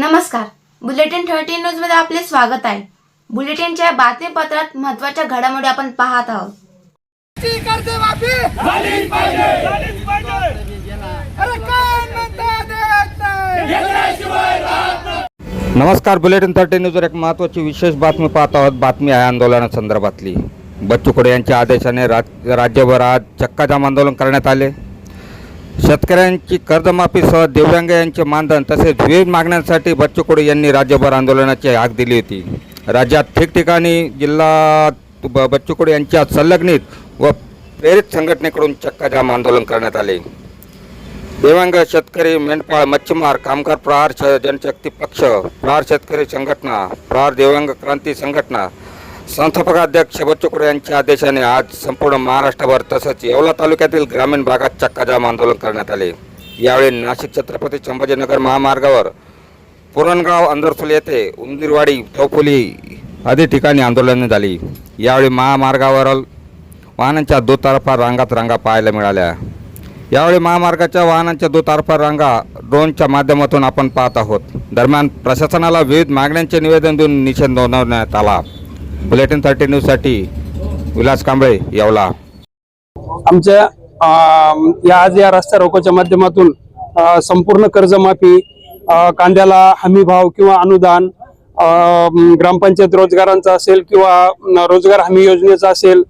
नमस्कार. Bulletin thirteen न्यूजमध्ये आपले स्वागत आहे. बुलेटिनच्या बातमीपत्रात महत्त्वाच्या घडामोडी आपण पाहत आहोत. नमस्कार बुलेटिन थर्टी न्यूजवर एक महत्त्वाची विशेष बातमी पाहत आहोत. बातमी आहे आंदोलनासंदर्भातली बच्चू कडू यांच्या आदेशाने राज चक्काजाम आंदोलन करण्यात आले. शेतकऱ्यांची कर्जमाफीसह दिव्यांग यांचे मानधन तसेच विविध मागण्यांसाठी बच्चू कडू यांनी राज्यभर आंदोलनाची हाक दिली होती. राज्यात ठिकठिकाणी जिल्हा बच्चू कडू यांच्या संलग्नित व प्रेरित संघटनेकडून चक्काजाम आंदोलन करण्यात आले. दिव्यांग शेतकरी मेंढपाळ मच्छीमार कामगार प्रहार जनशक्ती पक्ष प्रहार शेतकरी संघटना प्रहार दिव्यांग क्रांती संघटना संस्थापकाध्यक्ष बच्चूकडे यांच्या आदेशाने आज संपूर्ण महाराष्ट्रभर तसंच येवला तालुक्यातील ग्रामीण भागात चक्काजाम आंदोलन करण्यात आले. यावेळी नाशिक छत्रपती संभाजीनगर महामार्गावर पुरणगाव अंदरसुल येथे उंदीरवाडी चौफुली आदी ठिकाणी आंदोलने झाली. यावेळी महामार्गावर वाहनांच्या दुतर्फा रांगात रांगा पाहायला मिळाल्या. यावेळी महामार्गाच्या वाहनांच्या दुतर्फा रांगा ड्रोनच्या माध्यमातून आपण पाहत आहोत. दरम्यान प्रशासनाला विविध मागण्यांचे निवेदन देऊन निषेध नोंदवण्यात आला. बुलेटिन थर्टी न्यूजसाठी विलास कांबळे यावला. आमच्या या आज या रस्ता रोकोच्या माध्यमातून संपूर्ण कर्जमाफी कांद्याला हमी भाव किंवा अनुदान ग्रामपंचायत रोजगारांचा असेल किंवा रोजगार हमी योजनेचा असेल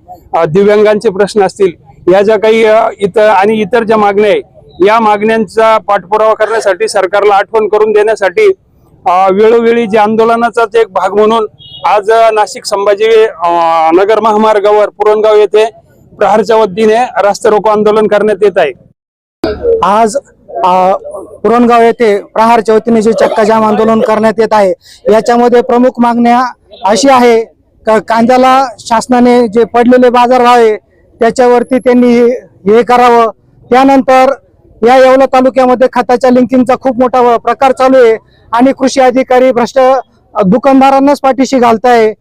दिव्यांगांचे प्रश्न असतील या ज्या काही इतर आणि इतर ज्या मागण्या आहे या मागण्यांचा पाठपुरावा करण्यासाठी सरकारला आठवण करून देण्यासाठी वेळोवेळी जे आंदोलनाचाच एक भाग म्हणून आज नाशिक संभाजी नगर महामार्गावर पुरणगाव येथे प्रहारच्या वतीने रास्ता रोको आंदोलन करण्यात येत आहे. आज पुरणगाव येथे प्रहारच्या वतीने जे चक्काजाम आंदोलन करण्यात येत आहे याच्यामध्ये प्रमुख मागण्या अशी आहे का कांद्याला शासनाने जे पडलेले बाजार आहे त्याच्यावरती त्यांनी हे करावं. त्यानंतर या येवला तालुक्यामध्ये खताच्या लिंकिंगचा खूप मोठा प्रकार चालू आहे आणि कृषी अधिकारी भ्रष्ट दुकानदारांनाच पाठीशी घालताय.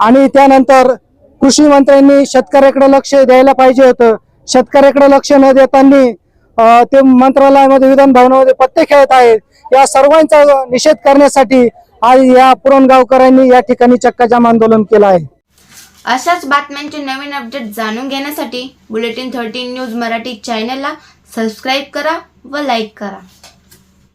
आणि त्यानंतर कृषी मंत्र्यांनी शेतकऱ्याकडे लक्ष द्यायला पाहिजे होतं. शेतकऱ्याकडे लक्ष न देताना ते मंत्रालयामध्ये विधान भवनामध्ये पत्ते खेळत आहेत. या सर्वांचा निषेध करण्यासाठी आज या पुरणगावकरांनी या ठिकाणी चक्काजाम आंदोलन केलं आहे. अशाच बातम्यांचे नवीन अपडेट जाणून घेण्यासाठी बुलेटिन थर्टीन न्यूज मराठी चॅनलला सबस्क्राईब करा व लाईक करा.